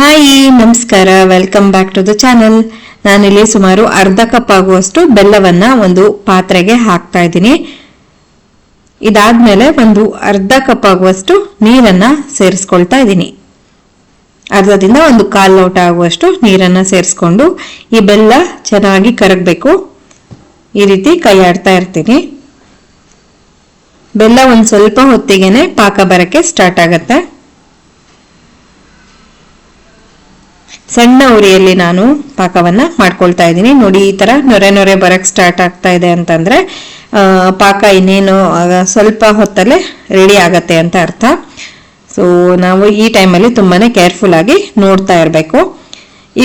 Hi, ನಮಸ್ಕಾರ. Welcome back to the channel ನಾನಿಲ್ಲಿ ಸುಮಾರು ಅರ್ಧ ಕಪ್ ಆಗುವಷ್ಟು ಬೆಲ್ಲವನ್ನ ಒಂದು ಪಾತ್ರೆಗೆ ಹಾಕ್ತಾ ಇದ್ದೀನಿ. ಇದಾದ್ಮೇಲೆ ಒಂದು ಅರ್ಧ ಕಪ್ ಆಗುವಷ್ಟು ನೀರನ್ನ ಸೇರಿಸ್ಕೊಳ್ತಾ ಇದ್ದೀನಿ. ಅರ್ಧದಿಂದ ಒಂದು ಕಾಲು ಲೋಟ ಆಗುವಷ್ಟು ನೀರನ್ನ ಸೇರಿಸ್ಕೊಂಡು ಈ ಬೆಲ್ಲ ಚೆನ್ನಾಗಿ ಕರಗಬೇಕು. ಈ ರೀತಿ ಕೈ ಆಡ್ತಾ ಇರ್ತೀನಿ. ಬೆಲ್ಲ ಒಂದು ಸ್ವಲ್ಪ ಹೊತ್ತಿಗೆನೆ ಪಾಕ ಬರಕ್ಕೆ ಸ್ಟಾರ್ಟ್ ಆಗತ್ತೆ. ಸಣ್ಣ ಉರಿಯಲ್ಲಿ ನಾನು ಪಾಕವನ್ನ ಮಾಡ್ಕೊಳ್ತಾ ಇದ್ದೀನಿ. ನೋಡಿ, ಈ ತರ ನೊರೆ ನೊರೆ ಬರಕ್ ಸ್ಟಾರ್ಟ್ ಆಗ್ತಾ ಇದೆ ಅಂತಂದ್ರೆ ಪಾಕ ಇನ್ನೇನು ಸ್ವಲ್ಪ ಹೊತ್ತಲ್ಲೇ ರೆಡಿ ಆಗತ್ತೆ ಅಂತ ಅರ್ಥ. ಸೊ ನಾವು ಈ ಟೈಮಲ್ಲಿ ತುಂಬಾನೇ ಕೇರ್ಫುಲ್ ಆಗಿ ನೋಡ್ತಾ ಇರಬೇಕು.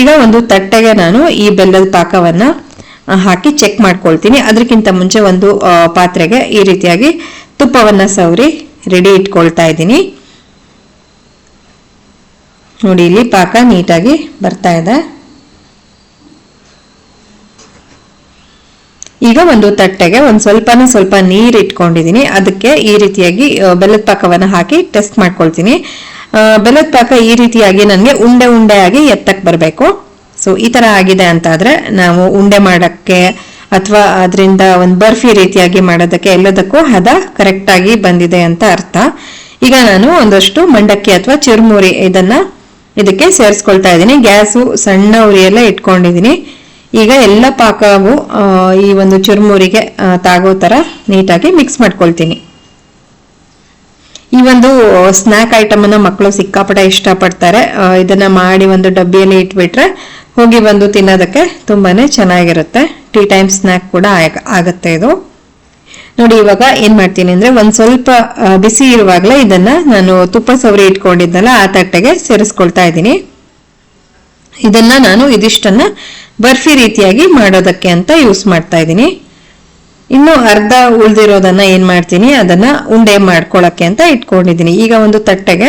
ಈಗ ಒಂದು ತಟ್ಟೆಗೆ ನಾನು ಈ ಬೆಲ್ಲದ ಪಾಕವನ್ನ ಹಾಕಿ ಚೆಕ್ ಮಾಡ್ಕೊಳ್ತೀನಿ. ಅದಕ್ಕಿಂತ ಮುಂಚೆ ಒಂದು ಪಾತ್ರೆಗೆ ಈ ರೀತಿಯಾಗಿ ತುಪ್ಪವನ್ನ ಸವರಿ ರೆಡಿ ಇಟ್ಕೊಳ್ತಾ ಇದ್ದೀನಿ. ನೋಡಿ, ಇಲ್ಲಿ ಪಾಕ ನೀಟಾಗಿ ಬರ್ತಾ ಇದೆ. ಈಗ ಒಂದು ತಟ್ಟೆಗೆ ಒಂದು ಸ್ವಲ್ಪನೇ ಸ್ವಲ್ಪ ನೀರು ಇಟ್ಕೊಂಡಿದ್ದೀನಿ. ಅದಕ್ಕೆ ಈ ರೀತಿಯಾಗಿ ಬೆಲ್ಲದ ಪಾಕವನ್ನು ಹಾಕಿ ಟೆಸ್ಟ್ ಮಾಡ್ಕೊಳ್ತೀನಿ. ಬೆಲ್ಲದ ಪಾಕ ಈ ರೀತಿಯಾಗಿ ನನಗೆ ಉಂಡೆ ಉಂಡೆ ಆಗಿ ಎತ್ತಕ್ಕೆ ಬರಬೇಕು. ಸೊ ಈ ತರ ಆಗಿದೆ ಅಂತ ಆದ್ರೆ ನಾವು ಉಂಡೆ ಮಾಡಕ್ಕೆ ಅಥವಾ ಅದರಿಂದ ಒಂದು ಬರ್ಫಿ ರೀತಿಯಾಗಿ ಮಾಡೋದಕ್ಕೆ ಎಲ್ಲದಕ್ಕೂ ಹದ ಕರೆಕ್ಟಾಗಿ ಬಂದಿದೆ ಅಂತ ಅರ್ಥ. ಈಗ ನಾನು ಒಂದಷ್ಟು ಮಂಡಕ್ಕಿ ಅಥವಾ ಚುರುಮುರಿ ಇದನ್ನ ಇದಕ್ಕೆ ಸೇರಿಸ್ಕೊಳ್ತಾ ಇದ್ದೀನಿ. ಗ್ಯಾಸು ಸಣ್ಣ ಉರಿಯೆಲ್ಲ ಇಟ್ಕೊಂಡಿದ್ದೀನಿ. ಈಗ ಎಲ್ಲ ಪಾಕವು ಈ ಒಂದು ಚುರುಮುರಿಗೆ ತಾಗೋ ಥರ ನೀಟಾಗಿ ಮಿಕ್ಸ್ ಮಾಡ್ಕೊಳ್ತೀನಿ. ಈ ಒಂದು ಸ್ನ್ಯಾಕ್ ಐಟಮ್ ಅನ್ನ ಮಕ್ಕಳು ಸಿಕ್ಕಾಪಟ್ಟೆ ಇಷ್ಟಪಡ್ತಾರೆ. ಇದನ್ನು ಮಾಡಿ ಒಂದು ಡಬ್ಬಿಯಲ್ಲಿ ಇಟ್ಬಿಟ್ರೆ ಹೋಗಿ ಬಂದು ತಿನ್ನೋದಕ್ಕೆ ತುಂಬಾನೇ ಚೆನ್ನಾಗಿರುತ್ತೆ. ಟೀ ಟೈಮ್ ಸ್ನ್ಯಾಕ್ ಕೂಡ ಆಗತ್ತೆ ಇದು. ನೋಡಿ, ಇವಾಗ ಏನ್ ಮಾಡ್ತೀನಿ ಅಂದ್ರೆ ಒಂದ್ ಸ್ವಲ್ಪ ಬಿಸಿ ಇರುವಾಗಲೇ ಇದನ್ನ ನಾನು ತುಪ್ಪ ಸವರಿ ಇಟ್ಕೊಂಡಿದ್ದಲ್ಲ ಆ ತಟ್ಟೆಗೆ ಸೇರಿಸ್ಕೊಳ್ತಾ ಇದ್ದೀನಿ. ಇದನ್ನ ನಾನು ಇದಿಷ್ಟನ್ನ ಬರ್ಫಿ ರೀತಿಯಾಗಿ ಮಾಡೋದಕ್ಕೆ ಅಂತ ಯೂಸ್ ಮಾಡ್ತಾ ಇದ್ದೀನಿ. ಇನ್ನು ಅರ್ಧ ಉಳ್ದಿರೋದನ್ನ ಏನ್ ಮಾಡ್ತೀನಿ, ಅದನ್ನ ಉಂಡೆ ಮಾಡ್ಕೊಳಕ್ಕೆ ಅಂತ ಇಟ್ಕೊಂಡಿದ್ದೀನಿ. ಈಗ ಒಂದು ತಟ್ಟೆಗೆ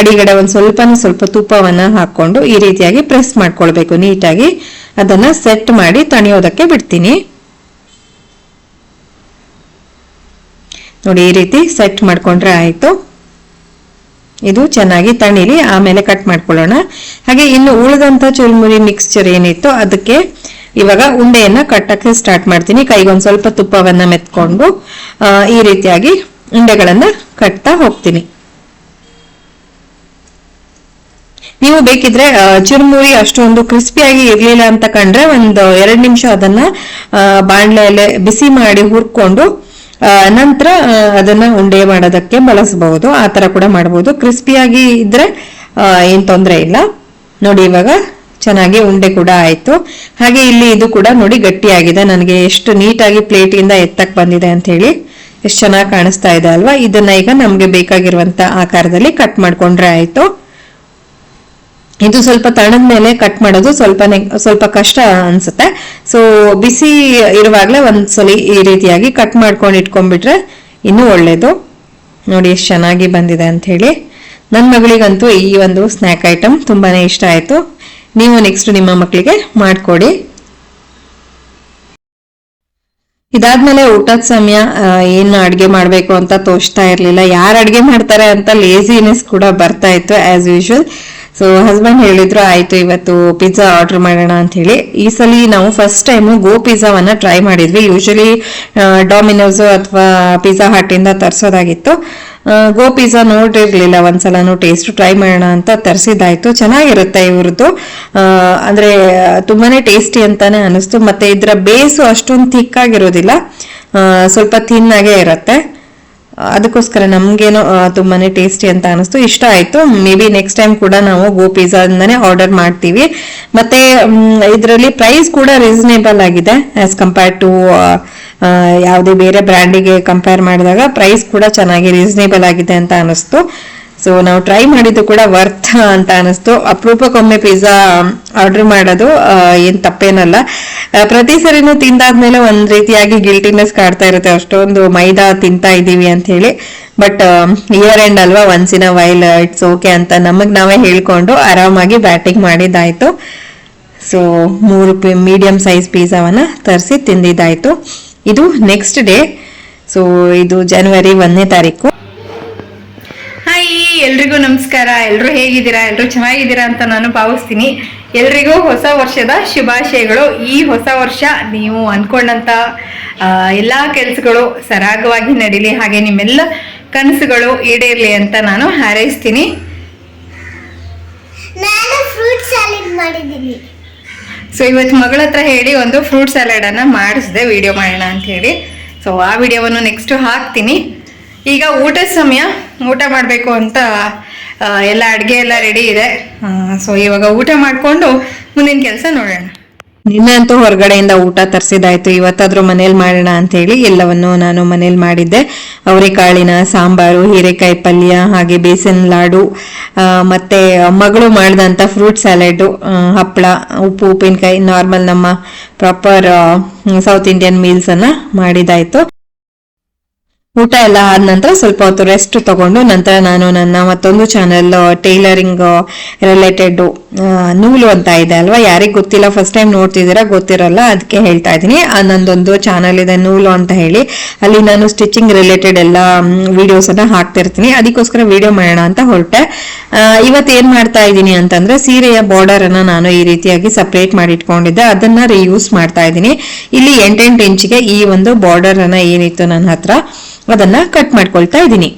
ಅಡಿಗಡೆ ಒಂದು ಸ್ವಲ್ಪನೂ ಸ್ವಲ್ಪ ತುಪ್ಪವನ್ನ ಹಾಕೊಂಡು ಈ ರೀತಿಯಾಗಿ ಪ್ರೆಸ್ ಮಾಡ್ಕೊಳ್ಬೇಕು. ನೀಟಾಗಿ ಅದನ್ನ ಸೆಟ್ ಮಾಡಿ ತಣಿಯೋದಕ್ಕೆ ಬಿಡ್ತೀನಿ. ನೋಡಿ, ಈ ರೀತಿ ಸೆಟ್ ಮಾಡ್ಕೊಂಡ್ರೆ ಆಯ್ತು. ಇದು ಚೆನ್ನಾಗಿ ತಣಿಲಿ ಆಮೇಲೆ ಕಟ್ ಮಾಡ್ಕೊಳ್ಳೋಣ. ಹಾಗೆ ಇನ್ನು ಉಳಿದಂತ ಚುರುಮುರಿ ಮಿಕ್ಸ್ಚರ್ ಏನಿತ್ತು ಅದಕ್ಕೆ ಇವಾಗ ಉಂಡೆಯನ್ನ ಕಟ್ಟಕ್ಕೆ ಸ್ಟಾರ್ಟ್ ಮಾಡ್ತೀನಿ. ಕೈಗೊಂದು ಸ್ವಲ್ಪ ತುಪ್ಪವನ್ನ ಮೆತ್ಕೊಂಡು ಈ ರೀತಿಯಾಗಿ ಉಂಡೆಗಳನ್ನ ಕಟ್ತಾ ಹೋಗ್ತೀನಿ. ನೀವು ಬೇಕಿದ್ರೆ ಚುರುಮುರಿ ಅಷ್ಟೊಂದು ಕ್ರಿಸ್ಪಿಯಾಗಿ ಇರ್ಲಿಲ್ಲ ಅಂತ ಕಂಡ್ರೆ ಒಂದು ಎರಡು ನಿಮಿಷ ಅದನ್ನ ಬಾಣಲೆಯಲ್ಲಿ ಬಿಸಿ ಮಾಡಿ ಹುರ್ಕೊಂಡು ನಂತರ ಅದನ್ನ ಉಂಡೆ ಮಾಡೋದಕ್ಕೆ ಬಳಸಬಹುದು. ಆ ತರ ಕೂಡ ಮಾಡಬಹುದು. ಕ್ರಿಸ್ಪಿಯಾಗಿ ಇದ್ರೆ ಏನು ತೊಂದರೆ ಇಲ್ಲ. ನೋಡಿ ಇವಾಗ, ಚೆನ್ನಾಗಿ ಉಂಡೆ ಕೂಡ ಆಯ್ತು. ಹಾಗೆ ಇಲ್ಲಿ ಇದು ಕೂಡ ನೋಡಿ ಗಟ್ಟಿಯಾಗಿದೆ. ನನಗೆ ಎಷ್ಟು ನೀಟಾಗಿ ಪ್ಲೇಟಿಂದ ಎತ್ತಕ್ ಬಂದಿದೆ ಅಂತ ಹೇಳಿ ಎಷ್ಟು ಚೆನ್ನಾಗಿ ಕಾಣಿಸ್ತಾ ಇದೆ ಅಲ್ವಾ? ಇದನ್ನ ಈಗ ನಮ್ಗೆ ಬೇಕಾಗಿರುವಂತ ಆಕಾರದಲ್ಲಿ ಕಟ್ ಮಾಡ್ಕೊಂಡ್ರೆ ಆಯ್ತು. ಇದು ಸ್ವಲ್ಪ ತಣದ ಮೇಲೆ ಕಟ್ ಮಾಡೋದು ಸ್ವಲ್ಪನೇ, ಸ್ವಲ್ಪ ಕಷ್ಟ ಅನ್ಸುತ್ತೆ. ಸೊ ಬಿಸಿ ಇರುವಾಗಲೇ ಒಂದ್ಸಲಿ ಈ ರೀತಿಯಾಗಿ ಕಟ್ ಮಾಡ್ಕೊಂಡು ಇಟ್ಕೊಂಡ್ಬಿಟ್ರೆ ಇನ್ನೂ ಒಳ್ಳೇದು. ನೋಡಿ ಎಷ್ಟು ಚೆನ್ನಾಗಿ ಬಂದಿದೆ ಅಂತ ಹೇಳಿ. ನನ್ನ ಮಗಳಿಗಂತೂ ಈ ಒಂದು ಸ್ನ್ಯಾಕ್ ಐಟಮ್ ತುಂಬಾನೇ ಇಷ್ಟ ಆಯಿತು. ನೀವು ನೆಕ್ಸ್ಟ್ ನಿಮ್ಮ ಮಕ್ಕಳಿಗೆ ಮಾಡ್ಕೊಡಿ. ಇದಾದ್ಮೇಲೆ ಊಟದ ಸಮಯ ಏನು ಅಡುಗೆ ಮಾಡಬೇಕು ಅಂತ ತೋಚ್ತಾ ಇರಲಿಲ್ಲ. ಯಾರು ಅಡುಗೆ ಮಾಡ್ತಾರೆ ಅಂತ ಲೇಸಿನೆಸ್ ಕೂಡ ಬರ್ತಾ ಇತ್ತು ಆಸ್ ಯೂಶುವಲ್ ಸೊ ಹಸ್ಬೆಂಡ್ ಹೇಳಿದ್ರು, ಆಯ್ತು, ಇವತ್ತು ಪಿಜ್ಜಾ ಆರ್ಡರ್ ಮಾಡೋಣ ಅಂತ ಹೇಳಿ. ಈ ಸಲ ನಾವು ಫಸ್ಟ್ ಟೈಮ್ ಗೋ ಪಿಜ್ಜಾವನ್ನ ಟ್ರೈ ಮಾಡಿದ್ವಿ. ಯೂಶಲಿ ಡಾಮಿನೋಸ್ ಅಥವಾ ಪಿಜ್ಜಾ ಹಾಟಿಂದ ತರಿಸೋದಾಗಿತ್ತು. ಗೋ ಪಿಜ್ಜಾ ನೋಡಿರ್ಲಿಲ್ಲ ಒಂದ್ಸಲನು ಟೇಸ್ಟ್ ಟ್ರೈ ಮಾಡೋಣ ಅಂತ ತರಿಸಿದ್ದಾಯ್ತು. ಚೆನ್ನಾಗಿರುತ್ತೆ ಇವ್ರದ್ದು. ಅಂದರೆ ತುಂಬಾನೇ ಟೇಸ್ಟಿ ಅಂತಾನೆ ಅನಿಸ್ತು ಮತ್ತೆ ಇದರ ಬೇಸು ಅಷ್ಟೊಂದು ಥಿಕ್ ಆಗಿರೋದಿಲ್ಲ ಸ್ವಲ್ಪ ಥಿನ್ ಆಗೇ ಇರುತ್ತೆ. ಅದಕ್ಕೋಸ್ಕರ ನಮಗೇನೋ ತುಂಬಾನೇ ಟೇಸ್ಟಿ ಅಂತ ಅನಿಸ್ತು ಇಷ್ಟ ಆಯ್ತು. ಮೇ ಬಿ ನೆಕ್ಸ್ಟ್ ಟೈಮ್ ಕೂಡ ನಾವು ಗೋ ಪಿಜ್ಜಾದಿಂದನೇ ಆರ್ಡರ್ ಮಾಡ್ತೀವಿ. ಮತ್ತೆ ಇದರಲ್ಲಿ ಪ್ರೈಸ್ ಕೂಡ ರೀಸನೇಬಲ್ ಆಗಿದೆ ಆಸ್ ಕಂಪೇರ್ಡ್ ಟು ಯಾವುದೇ ಬೇರೆ ಬ್ರ್ಯಾಂಡಿಗೆ ಕಂಪೇರ್ ಮಾಡಿದಾಗ ಪ್ರೈಸ್ ಕೂಡ ಚೆನ್ನಾಗಿ ರೀಸನೇಬಲ್ ಆಗಿದೆ ಅಂತ ಅನಿಸ್ತು ಸೊ ನಾವು ಟ್ರೈ ಮಾಡಿದ್ದು ಕೂಡ ವರ್ತ್ ಅಂತ ಅನಿಸ್ತು ಅಪರೂಪಕ್ಕೊಮ್ಮೆ ಪಿಜ್ಜಾ ಆರ್ಡರ್ ಮಾಡೋದು ಏನು ತಪ್ಪೇನಲ್ಲ. ಪ್ರತಿ ಸರಿನೂ ತಿಂದಾದ್ಮೇಲೆ ಒಂದು ರೀತಿಯಾಗಿ ಗಿಲ್ಟಿನೆಸ್ ಕಾಡ್ತಾ ಇರುತ್ತೆ. ಅಷ್ಟೊಂದು ಮೈದಾ ತಿಂತಾ ಇದ್ದೀವಿ ಅಂತ ಹೇಳಿ. ಬಟ್ ಇಯರ್ ಎಂಡ್ ಅಲ್ವಾ once in while it's okay ಅಂತ ನಮಗೆ ನಾವೇ ಹೇಳ್ಕೊಂಡು ಆರಾಮಾಗಿ ಬ್ಯಾಟಿಂಗ್ ಮಾಡಿದ್ದಾಯ್ತು. ಸೊ ಮೂರು ಮೀಡಿಯಂ ಸೈಜ್ ಪಿಜ್ಜಾವನ್ನ ತರಿಸಿ ತಿಂದಿದ್ದಾಯ್ತು. ಇದು ನೆಕ್ಸ್ಟ್ ಡೇ ಸೊ ಇದು ಜನವರಿ ಒಂದನೇ ತಾರೀಕು. ಹಾಯ್ ಎಲ್ರಿಗೂ ನಮಸ್ಕಾರ. ಎಲ್ಲರೂ ಹೇಗಿದ್ದೀರಾ? ಎಲ್ಲರೂ ಚೆನ್ನಾಗಿದ್ದೀರಾ ಅಂತ ನಾನು ಭಾವಿಸ್ತೀನಿ. ಎಲ್ರಿಗೂ ಹೊಸ ವರ್ಷದ ಶುಭಾಶಯಗಳು. ಈ ಹೊಸ ವರ್ಷ ನೀವು ಅನ್ಕೊಂಡಂತ ಆ, ಎಲ್ಲಾ ಕೆಲಸಗಳು ಸರಾಗವಾಗಿ ನಡೀಲಿ ಹಾಗೆ ನಿಮ್ಮೆಲ್ಲ ಕನಸುಗಳು ಈಡೇರ್ಲಿ ಅಂತ ನಾನು ಹಾರೈಸ್ತೀನಿ. ನಾನು ಫ್ರೂಟ್ ಸ್ಯಾಲೆಡ್ ಮಾಡಿದ್ದೀನಿ. ಸೊ ಇವತ್ತು ಮಗಳ ಹತ್ರ ಹೇಳಿ ಒಂದು ಫ್ರೂಟ್ ಸ್ಯಾಲಡನ್ನು ಮಾಡಿಸಿದೆ ವಿಡಿಯೋ ಮಾಡೋಣ ಅಂತ ಹೇಳಿ. ಸೊ ಆ ವಿಡಿಯೋವನ್ನು ನೆಕ್ಸ್ಟ್ ಹಾಕ್ತೀನಿ. ಈಗ ಊಟದ ಸಮಯ. ಊಟ ಮಾಡಬೇಕು ಅಂತ ಎಲ್ಲ ಅಡುಗೆ ಎಲ್ಲ ರೆಡಿ ಇದೆ. ಸೊ ಇವಾಗ ಊಟ ಮಾಡಿಕೊಂಡು ಮುಂದಿನ ಕೆಲಸ ನೋಡೋಣ. ನಿನ್ನೆ ಅಂತೂ ಹೊರಗಡೆಯಿಂದ ಊಟ ತರಿಸಿದಾಯ್ತು ಇವತ್ತಾದ್ರೂ ಮನೇಲಿ ಮಾಡೋಣ ಅಂತ ಹೇಳಿ ಎಲ್ಲವನ್ನು ನಾನು ಮನೇಲಿ ಮಾಡಿದ್ದೆ. ಅವರೆಕಾಳಿನ ಸಾಂಬಾರು, ಹೀರೆಕಾಯಿ ಪಲ್ಯ, ಹಾಗೆ ಬೇಸನ್ ಲಾಡು ಮತ್ತೆ ಮಗಳು ಮಾಡಿದಂಥ ಫ್ರೂಟ್ ಸ್ಯಾಲೆಡ್ ಹಪ್ಪಳ ಉಪ್ಪು, ಉಪ್ಪಿನಕಾಯಿ, ನಾರ್ಮಲ್ ನಮ್ಮ ಪ್ರಾಪರ್ ಸೌತ್ ಇಂಡಿಯನ್ ಮೀಲ್ಸ್ ಅನ್ನ ಮಾಡಿದಾಯ್ತು ಊಟ ಎಲ್ಲ ಆದ ನಂತರ ಸ್ವಲ್ಪ ಹೊತ್ತು ರೆಸ್ಟ್ ತಗೊಂಡು ನಂತರ ನಾನು ನನ್ನ ಮತ್ತೊಂದು ಚಾನೆಲ್ ಟೈಲರಿಂಗ್ ರಿಲೇಟೆಡ್ ನೂಲು ಅಂತ ಇದೆ ಅಲ್ವಾ? ಯಾರಿಗೆ ಗೊತ್ತಿಲ್ಲ ಫಸ್ಟ್ ಟೈಮ್ ನೋಡ್ತಿದ್ದೀರಾ ಗೊತ್ತಿರಲ್ಲ ಅದಕ್ಕೆ ಹೇಳ್ತಾ ಇದ್ದೀನಿ. ಆ, ನಂದೊಂದು ಚಾನೆಲ್ ಇದೆ ನೂಲು ಅಂತ ಹೇಳಿ. ಅಲ್ಲಿ ನಾನು ಸ್ಟಿಚಿಂಗ್ ರಿಲೇಟೆಡ್ ಎಲ್ಲ ವಿಡಿಯೋಸ್ ಅನ್ನ ಹಾಕ್ತಿರ್ತೀನಿ. ಅದಕ್ಕೋಸ್ಕರ ವಿಡಿಯೋ ಮಾಡೋಣ ಅಂತ ಹೊರಟೆ. ಇವತ್ತು ಏನ್ ಮಾಡ್ತಾ ಇದ್ದೀನಿ ಅಂತಂದ್ರೆ ಸೀರೆಯ ಬಾರ್ಡರ್ ಅನ್ನ ನಾನು ಈ ರೀತಿಯಾಗಿ ಸಪ್ರೇಟ್ ಮಾಡಿ ಇಟ್ಕೊಂಡಿದ್ದೆ. ಅದನ್ನ ರಿಯೂಸ್ ಮಾಡ್ತಾ ಇದ್ದೀನಿ. ಇಲ್ಲಿ ಎಂಟೆಂಟು ಇಂಚಿಗೆ ಈ ಒಂದು ಬಾರ್ಡರ್ ಅನ್ನ ಏನಿತ್ತು ನನ್ನ ಹತ್ರ? ಅದನ್ನ ಕಟ್ ಮಾಡ್ಕೊಳ್ತಾ ಇದ್ದೀನಿ.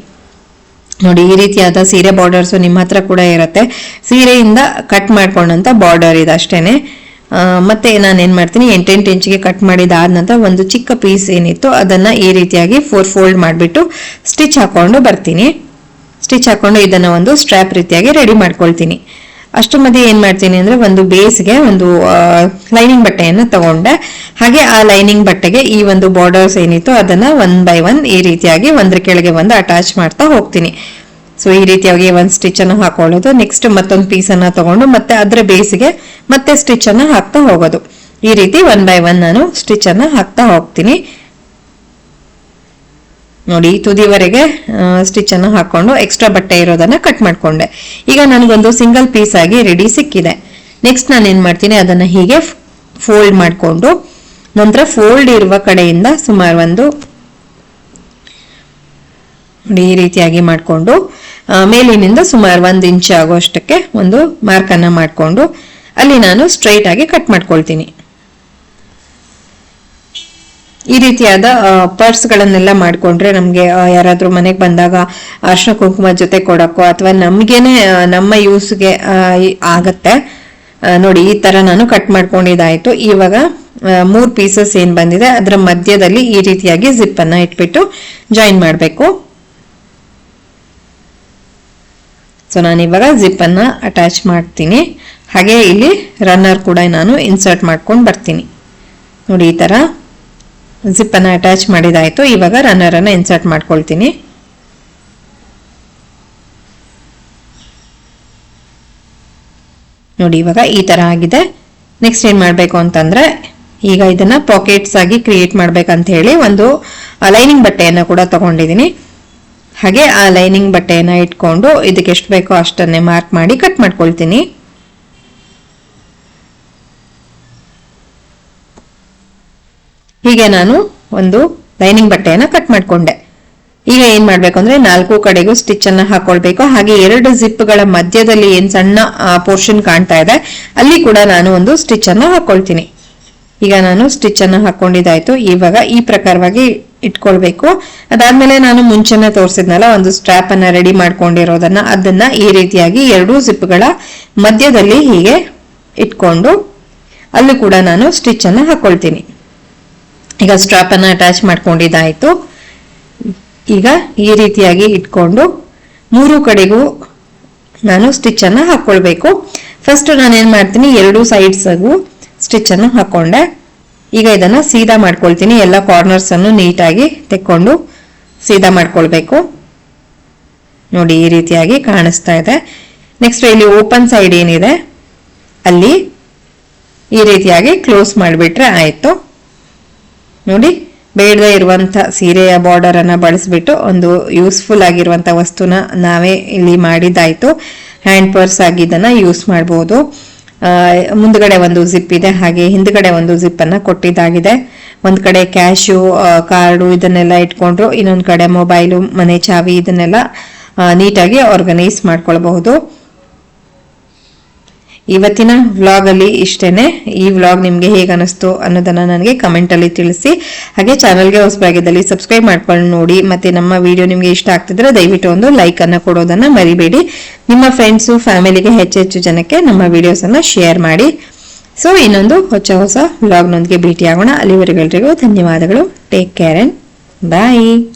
ನೋಡಿ, ಈ ರೀತಿಯಾದ ಸೀರೆ ಬಾರ್ಡರ್ಸ್ ನಿಮ್ಮ ಹತ್ರ ಕೂಡ ಇರುತ್ತೆ. ಸೀರೆಯಿಂದ ಕಟ್ ಮಾಡ್ಕೊಂಡಂತ ಬಾರ್ಡರ್ ಇದೆ ಅಷ್ಟೇನೆ. ಮತ್ತೆ ನಾನು ಏನು ಮಾಡ್ತೀನಿ, ಎಂಟೆಂಟು ಇಂಚಿಗೆ ಕಟ್ ಮಾಡಿದಾದ ನಂತರ ಒಂದು ಚಿಕ್ಕ ಪೀಸ್ ಏನಿತ್ತು ಅದನ್ನ ಈ ರೀತಿಯಾಗಿ ಫೋರ್ ಫೋಲ್ಡ್ ಮಾಡಿಬಿಟ್ಟು ಸ್ಟಿಚ್ ಹಾಕೊಂಡು ಬರ್ತೀನಿ. ಸ್ಟಿಚ್ ಹಾಕೊಂಡು ಇದನ್ನ ಒಂದು ಸ್ಟ್ರ್ಯಾಪ್ ರೀತಿಯಾಗಿ ರೆಡಿ ಮಾಡ್ಕೊಳ್ತೀನಿ. ಅಷ್ಟು ಮಧ್ಯೆ ಏನ್ ಮಾಡ್ತೀನಿ ಅಂದ್ರೆ ಒಂದು ಬೇಸ್ಗೆ ಒಂದು ಲೈನಿಂಗ್ ಬಟ್ಟೆಯನ್ನು ತಗೊಂಡೆ. ಹಾಗೆ ಆ ಲೈನಿಂಗ್ ಬಟ್ಟೆಗೆ ಈ ಒಂದು ಬಾರ್ಡರ್ಸ್ ಏನಿತ್ತು ಅದನ್ನ ಒನ್ ಬೈ ಒನ್ ಈ ರೀತಿಯಾಗಿ ಒಂದ್ರ ಕೆಳಗೆ ಒಂದು ಅಟ್ಯಾಚ್ ಮಾಡ್ತಾ ಹೋಗ್ತೀನಿ. ಸೊ ಈ ರೀತಿಯಾಗಿ ಒಂದ್ ಸ್ಟಿಚ್ ಅನ್ನು ಹಾಕೊಳ್ಳೋದು. ನೆಕ್ಸ್ಟ್ ಮತ್ತೊಂದು ಪೀಸ್ ಅನ್ನ ತಗೊಂಡು ಮತ್ತೆ ಅದ್ರ ಬೇಸಿಗೆ ಮತ್ತೆ ಸ್ಟಿಚ್ ಅನ್ನ ಹಾಕ್ತಾ ಹೋಗೋದು. ಈ ರೀತಿ ಒನ್ ಬೈ ಒನ್ ನಾನು ಸ್ಟಿಚ್ ಅನ್ನ ಹಾಕ್ತಾ ಹೋಗ್ತೀನಿ. ನೋಡಿ, ತುದಿವರೆಗೆ ಸ್ಟಿಚ್ ಅನ್ನು ಹಾಕೊಂಡು ಎಕ್ಸ್ಟ್ರಾ ಬಟ್ಟೆ ಇರೋದನ್ನ ಕಟ್ ಮಾಡ್ಕೊಂಡೆ. ಈಗ ನನಗೊಂದು ಸಿಂಗಲ್ ಪೀಸ್ ಆಗಿ ರೆಡಿ ಸಿಕ್ಕಿದೆ. ನೆಕ್ಸ್ಟ್ ನಾನು ಏನ್ ಮಾಡ್ತೀನಿ, ಅದನ್ನ ಹೀಗೆ ಫೋಲ್ಡ್ ಮಾಡಿಕೊಂಡು, ನಂತರ ಫೋಲ್ಡ್ ಇರುವ ಕಡೆಯಿಂದ ಸುಮಾರು ಒಂದು ಈ ರೀತಿಯಾಗಿ ಮಾಡಿಕೊಂಡು ಮೇಲಿನಿಂದ ಸುಮಾರು ಒಂದು ಇಂಚ್ ಆಗುವಷ್ಟಕ್ಕೆ ಒಂದು ಮಾರ್ಕನ್ನು ಮಾಡಿಕೊಂಡು, ಅಲ್ಲಿ ನಾನು ಸ್ಟ್ರೈಟ್ ಆಗಿ ಕಟ್ ಮಾಡ್ಕೊಳ್ತೀನಿ. ಈ ರೀತಿಯಾದ ಪರ್ಸ್ ಗಳನ್ನೆಲ್ಲ ಮಾಡ್ಕೊಂಡ್ರೆ ನಮ್ಗೆ ಯಾರಾದ್ರೂ ಮನೆಗೆ ಬಂದಾಗ ಅರ್ಶನ ಕುಂಕುಮ ಜೊತೆ ಕೊಡಕ್ಕೋ ಅಥವಾ ನಮ್ಗೇನೆ ನಮ್ಮ ಯೂಸ್ಗೆ ಆಗತ್ತೆ. ನೋಡಿ ಈ ತರ ನಾನು ಕಟ್ ಮಾಡ್ಕೊಂಡಿದ್ದಾಯ್ತು. ಇವಾಗ ಮೂರ್ ಪೀಸಸ್ ಏನ್ ಬಂದಿದೆ, ಅದರ ಮಧ್ಯದಲ್ಲಿ ಈ ರೀತಿಯಾಗಿ ಜಿಪ್ ಅನ್ನ ಇಟ್ಬಿಟ್ಟು ಜಾಯಿನ್ ಮಾಡಬೇಕು. ಸೊ ನಾನು ಇವಾಗ ಜಿಪ್ ಅನ್ನ ಅಟ್ಯಾಚ್ ಮಾಡ್ತೀನಿ. ಹಾಗೆ ಇಲ್ಲಿ ರನ್ನರ್ ಕೂಡ ನಾನು ಇನ್ಸರ್ಟ್ ಮಾಡ್ಕೊಂಡು ಬರ್ತೀನಿ. ನೋಡಿ ಈ ತರ. ಜಿಪ್ ಅನ್ನ ಅಟ್ಯಾಚ್ ಮಾಡಿದಾಯಿತು. ಇವಾಗ ರನ್ನರನ್ನು ಇನ್ಸರ್ಟ್ ಮಾಡ್ಕೊಳ್ತೀನಿ. ನೋಡಿ, ಇವಾಗ ಈ ಥರ ಆಗಿದೆ. ನೆಕ್ಸ್ಟ್ ಏನು ಮಾಡಬೇಕು ಅಂತಂದರೆ, ಈಗ ಇದನ್ನು ಪಾಕೆಟ್ಸ್ ಆಗಿ ಕ್ರಿಯೇಟ್ ಮಾಡ್ಬೇಕಂತ ಹೇಳಿ ಒಂದು ಲೈನಿಂಗ್ ಬಟ್ಟೆಯನ್ನು ಕೂಡ ತಗೊಂಡಿದ್ದೀನಿ ಹಾಗೆ ಆ ಲೈನಿಂಗ್ ಬಟ್ಟೆಯನ್ನು ಇಟ್ಕೊಂಡು ಇದಕ್ಕೆ ಎಷ್ಟು ಬೇಕೋ ಅಷ್ಟನ್ನೇ ಮಾರ್ಕ್ ಮಾಡಿ ಕಟ್ ಮಾಡ್ಕೊಳ್ತೀನಿ. ಹೀಗೆ ನಾನು ಒಂದು ಲೈನಿಂಗ್ ಬಟ್ಟೆಯನ್ನ ಕಟ್ ಮಾಡಿಕೊಂಡೆ. ಈಗ ಏನ್ ಮಾಡ್ಬೇಕು ಅಂದ್ರೆ ನಾಲ್ಕು ಕಡೆಗೂ ಸ್ಟಿಚ್ ಅನ್ನ ಹಾಕೊಳ್ಬೇಕು. ಹಾಗೆ ಎರಡು ಜಿಪ್ಗಳ ಮಧ್ಯದಲ್ಲಿ ಏನ್ ಸಣ್ಣ ಪೋರ್ಷನ್ ಕಾಣ್ತಾ ಇದೆ, ಅಲ್ಲಿ ಕೂಡ ನಾನು ಒಂದು ಸ್ಟಿಚ್ ಅನ್ನ ಹಾಕೊಳ್ತೀನಿ. ಈಗ ನಾನು ಸ್ಟಿಚ್ ಅನ್ನ ಹಾಕೊಂಡಿದ್ದಾಯ್ತು. ಇವಾಗ ಈ ಪ್ರಕಾರವಾಗಿ ಇಟ್ಕೊಳ್ಬೇಕು. ಅದಾದ್ಮೇಲೆ ನಾನು ಮುಂಚೆನೆ ತೋರಿಸಿದ್ನಲ್ಲ, ಒಂದು ಸ್ಟ್ರಾಪ್ ಅನ್ನ ರೆಡಿ ಮಾಡ್ಕೊಂಡಿರೋದನ್ನ. ಅದನ್ನ ಈ ರೀತಿಯಾಗಿ ಎರಡೂ ಜಿಪ್ಗಳ ಮಧ್ಯದಲ್ಲಿ ಹೀಗೆ ಇಟ್ಕೊಂಡು, ಅಲ್ಲೂ ಕೂಡ ನಾನು ಸ್ಟಿಚ್ ಅನ್ನ ಹಾಕೊಳ್ತೀನಿ. ಈಗ ಸ್ಟ್ರಾಪ್ ಅನ್ನ ಅಟ್ಯಾಚ್ ಮಾಡ್ಕೊಂಡಿದ್ದಾಯ್ತು. ಈಗ ಈ ರೀತಿಯಾಗಿ ಇಟ್ಕೊಂಡು ಮೂರು ಕಡೆಗೂ ನಾನು ಸ್ಟಿಚ್ ಅನ್ನ ಹಾಕೊಳ್ಬೇಕು. ಫಸ್ಟ್ ನಾನು ಏನ್ ಮಾಡ್ತೀನಿ, ಎರಡು ಸೈಡ್ಸ್ಗೂ ಸ್ಟಿಚ್ ಅನ್ನು ಹಾಕೊಂಡೆ. ಈಗ ಇದನ್ನ ಸೀದಾ ಮಾಡ್ಕೊಳ್ತೀನಿ, ಎಲ್ಲ ಕಾರ್ನರ್ಸ್ ಅನ್ನು ನೀಟಾಗಿ ತೆಕ್ಕೊಂಡು ಸೀದಾ ಮಾಡ್ಕೊಳ್ಬೇಕು. ನೋಡಿ, ಈ ರೀತಿಯಾಗಿ ಕಾಣಿಸ್ತಾ ಇದೆ. ನೆಕ್ಸ್ಟ್ ಇಲ್ಲಿ ಓಪನ್ ಸೈಡ್ ಏನಿದೆ, ಅಲ್ಲಿ ಈ ರೀತಿಯಾಗಿ ಕ್ಲೋಸ್ ಮಾಡಿಬಿಟ್ರೆ ಆಯ್ತು. ನೋಡಿ, ಬೇಡದೇ ಇರುವಂಥ ಸೀರೆಯ ಬಾರ್ಡರನ್ನು ಬಳಸಿಬಿಟ್ಟು ಒಂದು ಯೂಸ್ಫುಲ್ ಆಗಿರುವಂಥ ವಸ್ತುನ ನಾವೇ ಇಲ್ಲಿ ಮಾಡಿದ್ದಾಯಿತು. ಹ್ಯಾಂಡ್ ಪರ್ಸ್ ಆಗಿ ಇದನ್ನು ಯೂಸ್ ಮಾಡ್ಬೋದು. ಮುಂದ್ಗಡೆ ಒಂದು ಜಿಪ್ ಇದೆ, ಹಾಗೆ ಹಿಂದ್ಗಡೆ ಒಂದು ಜಿಪ್ ಅನ್ನ ಕೊಟ್ಟಿದ್ದಾಗಿದೆ. ಒಂದು ಕಡೆ ಕ್ಯಾಶು ಕಾರ್ಡು ಇದನ್ನೆಲ್ಲ ಇಟ್ಕೊಂಡ್ರು, ಇನ್ನೊಂದು ಕಡೆ ಮೊಬೈಲು ಮನೆ ಚಾವಿ ಇದನ್ನೆಲ್ಲ ನೀಟಾಗಿ ಆರ್ಗನೈಸ್ ಮಾಡ್ಕೊಳ್ಬಹುದು. ಇವತ್ತಿನ ವ್ಲಾಗಲ್ಲಿ ಇಷ್ಟೇನೆ. ಈ ವ್ಲಾಗ್ ನಿಮಗೆ ಹೇಗೆ ಅನಿಸ್ತು ಅನ್ನೋದನ್ನ ನನಗೆ ಕಮೆಂಟಲ್ಲಿ ತಿಳಿಸಿ. ಹಾಗೆ ಚಾನಲ್ಗೆ ಹೊಸಬಾಗಿದ್ದಲ್ಲಿ ಸಬ್ಸ್ಕ್ರೈಬ್ ಮಾಡ್ಕೊಂಡು ನೋಡಿ. ಮತ್ತೆ ನಮ್ಮ ವಿಡಿಯೋ ನಿಮಗೆ ಇಷ್ಟ ಆಗ್ತಿದ್ರೆ ದಯವಿಟ್ಟು ಒಂದು ಲೈಕನ್ನು ಕೊಡೋದನ್ನು ಮರಿಬೇಡಿ. ನಿಮ್ಮ ಫ್ರೆಂಡ್ಸು ಫ್ಯಾಮಿಲಿಗೆ ಹೆಚ್ಚೆಚ್ಚು ಹೆಚ್ಚು ಜನಕ್ಕೆ ನಮ್ಮ ವಿಡಿಯೋಸ್ ಅನ್ನ ಶೇರ್ ಮಾಡಿ. ಸೊ ಇನ್ನೊಂದು ಹೊಸ ಹೊಸ ವ್ಲಾಗ್ನೊಂದಿಗೆ ಭೇಟಿಯಾಗೋಣ. ಅಲ್ಲಿವರೆಗೂ ಧನ್ಯವಾದಗಳು. Take care and bye